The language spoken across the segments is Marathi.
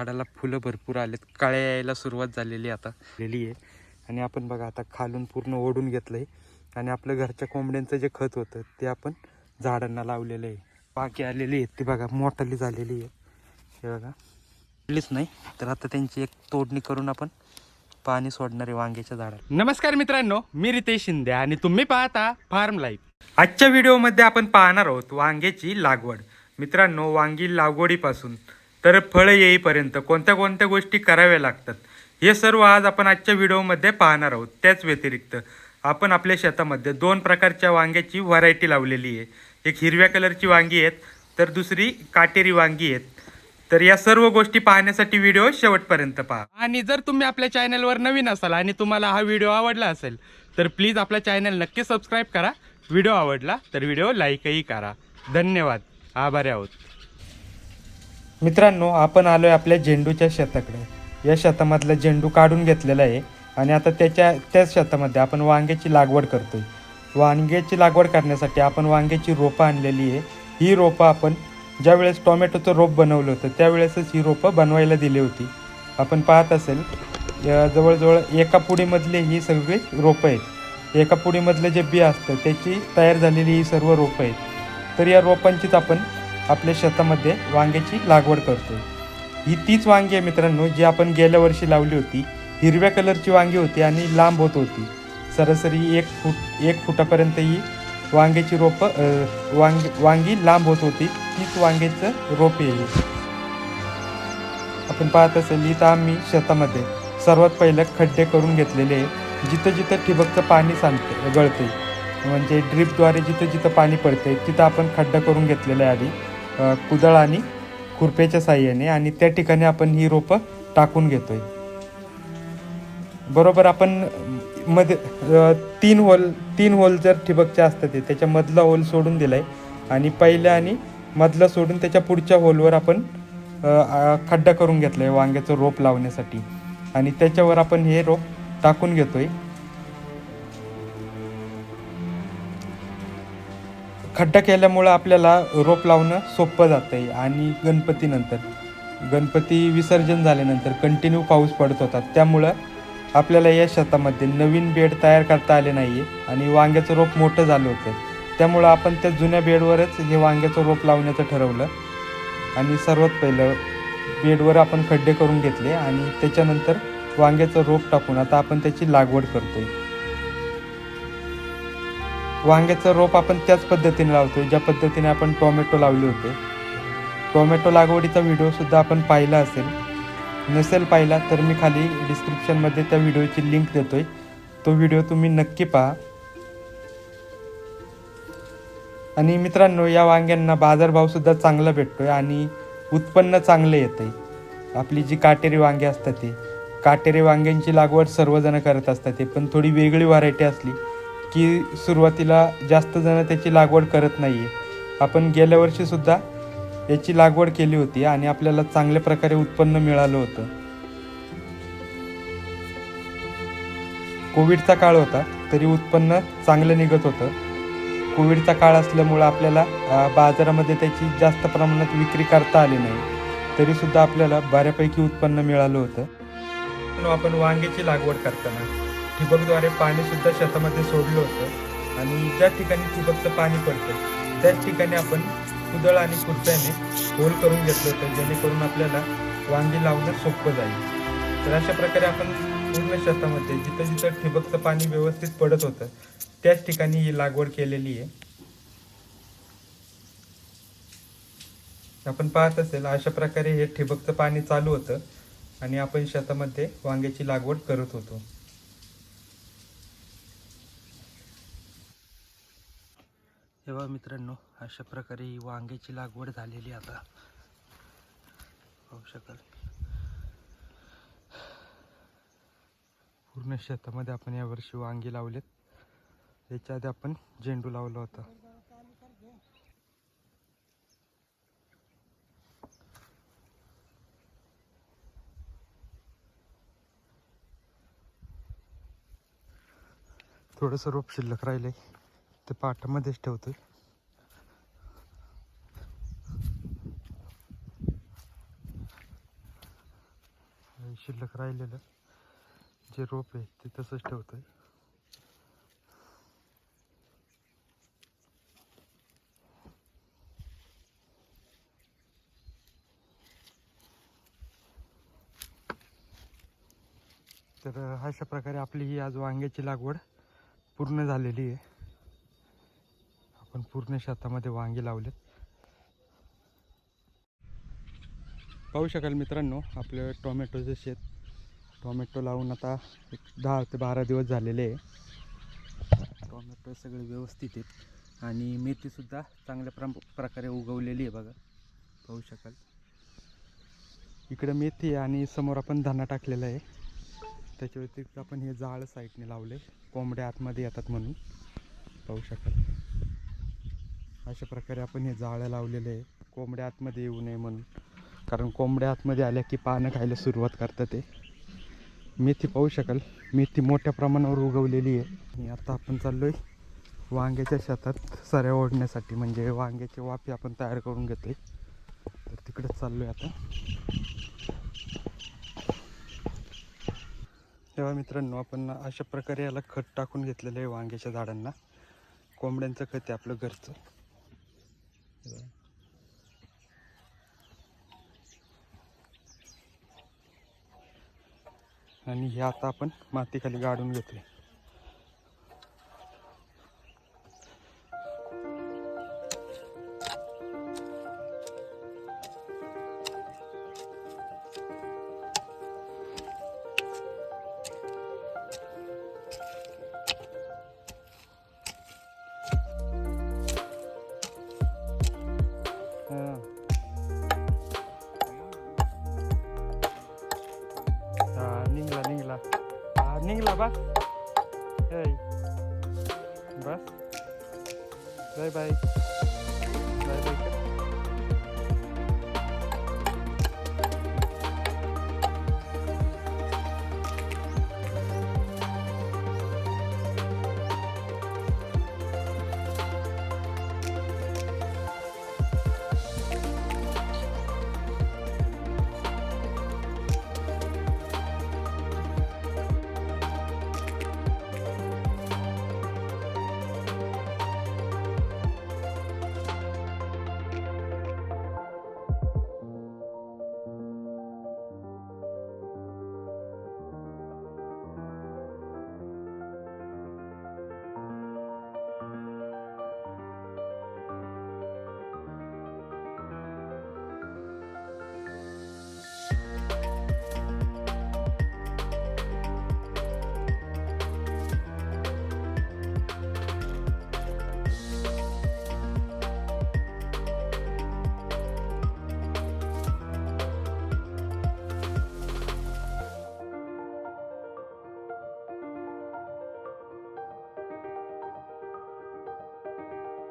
झाडाला फुलं भरपूर आलेत. काळ्या यायला सुरुवात झालेली आता. झालेली आहे. आणि आपण बघा आता खालून पूर्ण ओढून घेतलंय. आणि आपलं घरच्या कोंबड्यांचं जे खत होतं ते आपण झाडांना लावलेलं आहे. बाकी आलेली आहेत ती बघा मोठाली झालेली आहे. हे बघा. आणलीच नाही तर आता त्यांची एक तोडणी करून आपण पाणी सोडणारे वांग्याच्या झाडाला. नमस्कार मित्रांनो मी रितेश शिंदे आणि तुम्ही पाहता फार्म लाईफ. आजच्या व्हिडिओमध्ये आपण पाहणार आहोत वांग्याची लागवड. मित्रांनो वांगी लागवडीपासून तर फळं येईपर्यंत कोणत्या कोणत्या गोष्टी कराव्या लागतात? हे सर्व आज आपण आजच्या व्हिडिओमध्ये पाहणार आहोत. त्याच व्यतिरिक्त आपण आपल्या शेतामध्ये दोन प्रकारच्या वांग्याची व्हरायटी लावलेली आहे. एक हिरव्या कलरची वांगी आहेत तर दुसरी काटेरी वांगी आहेत. तर या सर्व गोष्टी पाहण्यासाठी व्हिडिओ शेवटपर्यंत पहा. आणि जर तुम्ही आपल्या चॅनलवर नवीन असाल आणि तुम्हाला हा व्हिडिओ आवडला असेल तर प्लीज आपला चॅनल नक्की सबस्क्राईब करा. व्हिडिओ आवडला तर व्हिडिओ लाईकही करा. धन्यवाद. आभारी आहोत. मित्रांनो आपण आलोय आपल्या झेंडूच्या शेताकडे. या शेतामधला झेंडू काढून घेतलेला आहे आणि आता त्याच्या त्याच शेतामध्ये आपण वांग्याची लागवड करतोय. वांग्याची लागवड करण्यासाठी आपण वांग्याची रोपं आणलेली आहे. ही रोपं आपण ज्यावेळेस टोमॅटोचं रोप बनवलं होतं त्यावेळेसच ही रोपं बनवायला दिली होती. आपण पाहत असेल जवळजवळ एका पुडीमधले ही सगळी रोपं आहेत. एका पुडीमधलं जे बी असतं त्याची तयार झालेली ही सर्व रोपं आहेत. तर या रोपांचीच आपण आपल्या शेतामध्ये वांग्याची लागवड करतो ही तीच वांगी आहे मित्रांनो जी आपण गेल्या वर्षी लावली होती. हिरव्या कलरची वांगी होती आणि लांब होत होती. सरासरी एक फूट एक फुटापर्यंत ही वांग्याची रोपं वांग वांगी वांगी लांब होत होती. तीच वांग्याचं रोप येईल आपण पाहत असेल इथं आम्ही शेतामध्ये सर्वात पहिलं खड्डे करून घेतलेले आहे जिथं जिथं ठिबकचं पाणी सांगते गळते म्हणजे ड्रीपद्वारे जिथं जिथं पाणी पडते तिथं आपण खड्डा करून घेतलेला आहे आधी. कुदळ आणि खुरप्याच्या साह्याने आणि त्या ठिकाणी आपण ही रोपं टाकून घेतोय. बरोबर आपण मध्ये तीन होल तीन होल जर ठिबकचे असतात ते त्याच्या मधला होल सोडून दिलाय आणि पहिल्या आणि मधला सोडून त्याच्या पुढच्या होलवर आपण खड्डा करून घेतलाय वांग्याचं रोप लावण्यासाठी. आणि त्याच्यावर आपण हे रोप टाकून घेतोय. खड्डा केल्यामुळं आपल्याला रोप लावणं सोपं जातं आहे आणि गणपतीनंतर गणपती विसर्जन झाल्यानंतर कंटिन्यू पाऊस पडत होता. त्यामुळं आपल्याला या शेतामध्ये नवीन बेड तयार करता आले नाही आहे आणि वांग्याचं रोप मोठं झालं होतं. त्यामुळं आपण त्या जुन्या बेडवरच हे वांग्याचं रोप लावण्याचं ठरवलं. आणि सर्वात पहिलं बेडवर आपण खड्डे करून घेतले आणि त्याच्यानंतर वांग्याचं रोप टाकून आता आपण त्याची लागवड करतो आहे वांग्याचं रोप आपण त्याच पद्धतीने लावतोय ज्या पद्धतीने आपण टोमॅटो लावले होते. टोमॅटो लागवडीचा व्हिडिओसुद्धा आपण पाहिला असेल. नसेल पाहिला तर मी खाली डिस्क्रिप्शनमध्ये त्या व्हिडिओची लिंक देतोय. तो व्हिडिओ तुम्ही नक्की पहा. आणि मित्रांनो या वांग्यांना बाजारभावसुद्धा चांगला चांगला भेटतोय आणि उत्पन्न चांगलं येतं आहे आपली जी काटेरी वांगे असतात ते. काटेरी वांग्यांची लागवड सर्वजण करत असतात ते पण थोडी वेगळी व्हरायटी असली की सुरुवातीला जास्त जण त्याची लागवड करत नाही आहे आपण गेल्या वर्षीसुद्धा याची लागवड केली होती आणि आपल्याला चांगल्या प्रकारे उत्पन्न मिळालं होतं. कोविडचा काळ होता तरी उत्पन्न चांगलं निघत होतं. कोविडचा काळ असल्यामुळं आपल्याला बाजारामध्ये त्याची जास्त प्रमाणात विक्री करता आली नाही. तरीसुद्धा आपल्याला बऱ्यापैकी उत्पन्न मिळालं होतं. आपण वांग्याची लागवड करताना ठिबकद्वारे पाणी सुद्धा शेतामध्ये सोडलं होतं. आणि ज्या ठिकाणी ठिबकचं पाणी पडतं त्याच ठिकाणी आपण कुदळ आणि कुर्त्याने होल करून घेतलं होतं जेणेकरून आपल्याला वांगी लावणं सोपं जाईल. तर अशा प्रकारे आपण पूर्ण शेतामध्ये जिथं जिथं ठिबकचं पाणी व्यवस्थित पडत होतं त्याच ठिकाणी ही लागवड केलेली आहे. आपण पाहत असेल अशा प्रकारे हे ठिबकचं पाणी चालू होतं आणि आपण शेतामध्ये वांग्याची लागवड करत होतो. तेव्हा मित्रांनो अशा प्रकारे ही वांग्याची लागवड झालेली आता. पाहू शकाल. पूर्ण शेतामध्ये आपण यावर्षी वांगी लावलेत. याच्या आधी आपण झेंडू लावला होता. थोडंसं रोप शिल्लक राहिलंय. ते पाटामध्येच ठेवतोय. शिल्लक राहिलेलं जे रोप आहे ते तसंच ठेवतोय. तर अशा प्रकारे आपली ही आज वांग्याची लागवड पूर्ण झालेली आहे. आपण पूर्ण शेतामध्ये वांगी लावलेत. पाहू शकाल मित्रांनो आपलं टोमॅटोचं शेत. टोमॅटो लावून आता एक दहा ते बारा दिवस झालेले आहे. टोमॅटो सगळे व्यवस्थित आहेत. आणि मेथीसुद्धा चांगल्या प्र प्रकारे उगवलेली आहे बघा. पाहू शकाल. इकडं मेथी आहे आणि समोर आपण धाना टाकलेला आहे. त्याच्या व्यतिरिक्त आपण हे जाळ साईडने लावले कोंबड्या आतमध्ये येतात म्हणून. पाहू शकाल. अशा प्रकारे आपण हे जाळं लावलेलं आहे. कोंबड्या आतमध्ये येऊ नये म्हणून. कारण कोंबड्या आतमध्ये आल्या की पानं खायला सुरुवात करतात ते मेथी पाहू शकाल. मेथी मोठ्या प्रमाणावर उगवलेली आहे. आणि आता आपण चाललो आहे वांग्याच्या शेतात सऱ्या ओढण्यासाठी. म्हणजे वांग्याचे वाफे आपण तयार करून घेतोय. तर तिकडेच चाललो आहे आता. तेव्हा मित्रांनो आपण अशा प्रकारे याला खत टाकून घेतलेलं आहे वांग्याच्या झाडांना. कोंबड्यांचं खत आहे आपलं घरचं. आणि हे आता आपण मातीखाली गाडून घेतोय.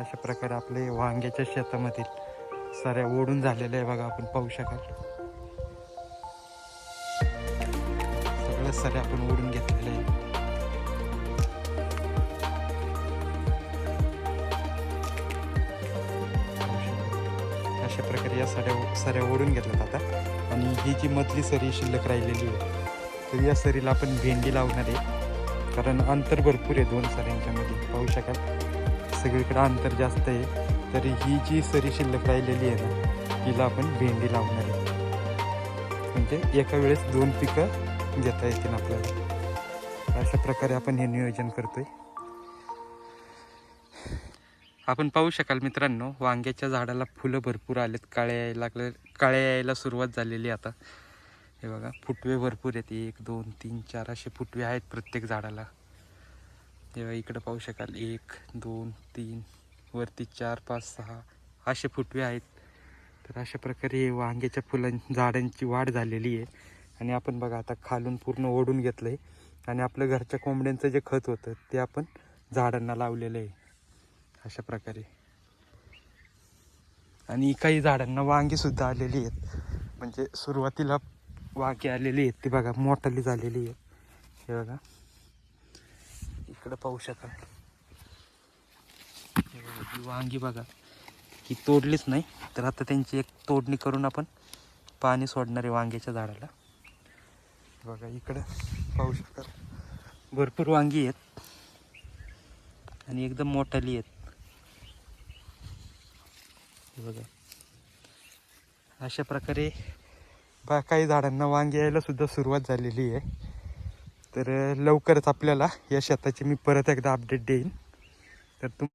अशा प्रकारे आपले वांग्याच्या शेतामधील साऱ्या ओढून झालेल्या आहे बघा आपण पाहू शकाल. सगळ्या साऱ्या आपण ओढून घेतलेल्या आहे. अशा प्रकारे या साऱ्या साऱ्या ओढून घेतल्यात आता. आणि ही जी मधली सरी शिल्लक राहिलेली आहे तर या सरीला आपण भेंडी लावणार आहे. कारण अंतर भरपूर आहे दोन सऱ्यांच्या मध्ये पाहू शकाल. सगळीकडे अंतर जास्त आहे तर ही जी सरी शिल्लक राहिलेली आहे ना हिला आपण भेंडी लावणार आहे. म्हणजे एका वेळेस दोन पिकं घेता येतील आपल्याला. अशा प्रकारे आपण हे नियोजन करतोय. आपण पाहू शकाल मित्रांनो वांग्याच्या झाडाला फुलं भरपूर आलेत काळ्या यायला लागले काळ्या यायला सुरुवात झालेली आहे आता. हे बघा फुटवे भरपूर आहेत. एक दोन तीन चार असे फुटवे आहेत प्रत्येक झाडाला. तेव्हा इकडं पाहू शकाल. एक दोन तीन वरती चार पाच सहा असे फुटवे आहेत. तर अशा प्रकारे वांग्याच्या फुलां झाडांची वाढ झालेली आहे. आणि आपण बघा आता खालून पूर्ण ओढून घेतलं आहे आणि आपलं घरच्या कोंबड्यांचं जे खत होतं ते आपण झाडांना लावलेलं आहे. अशा प्रकारे. आणि काही झाडांना वांगीसुद्धा आलेली आहेत. म्हणजे सुरुवातीला वांगी आलेली आहेत. ती बघा मोठाली झालेली आहे. हे बघा. इकडं पाहू शकाल. ही वांगी बघा. ही तोडलीच नाही तर आता त्यांची एक तोडणी करून आपण पाणी सोडणार आहे वांग्याच्या झाडाला. बघा इकडं पाहू शकाल. भरपूर वांगी आहेत आणि एकदम मोठाली आहेत. बघा. अशा प्रकारे बा काही झाडांना वांगी यायला सुद्धा सुरुवात झालेली आहे. तर लवकरच आपल्याला या शेताची मी परत एकदा अपडेट देईन. तर तुम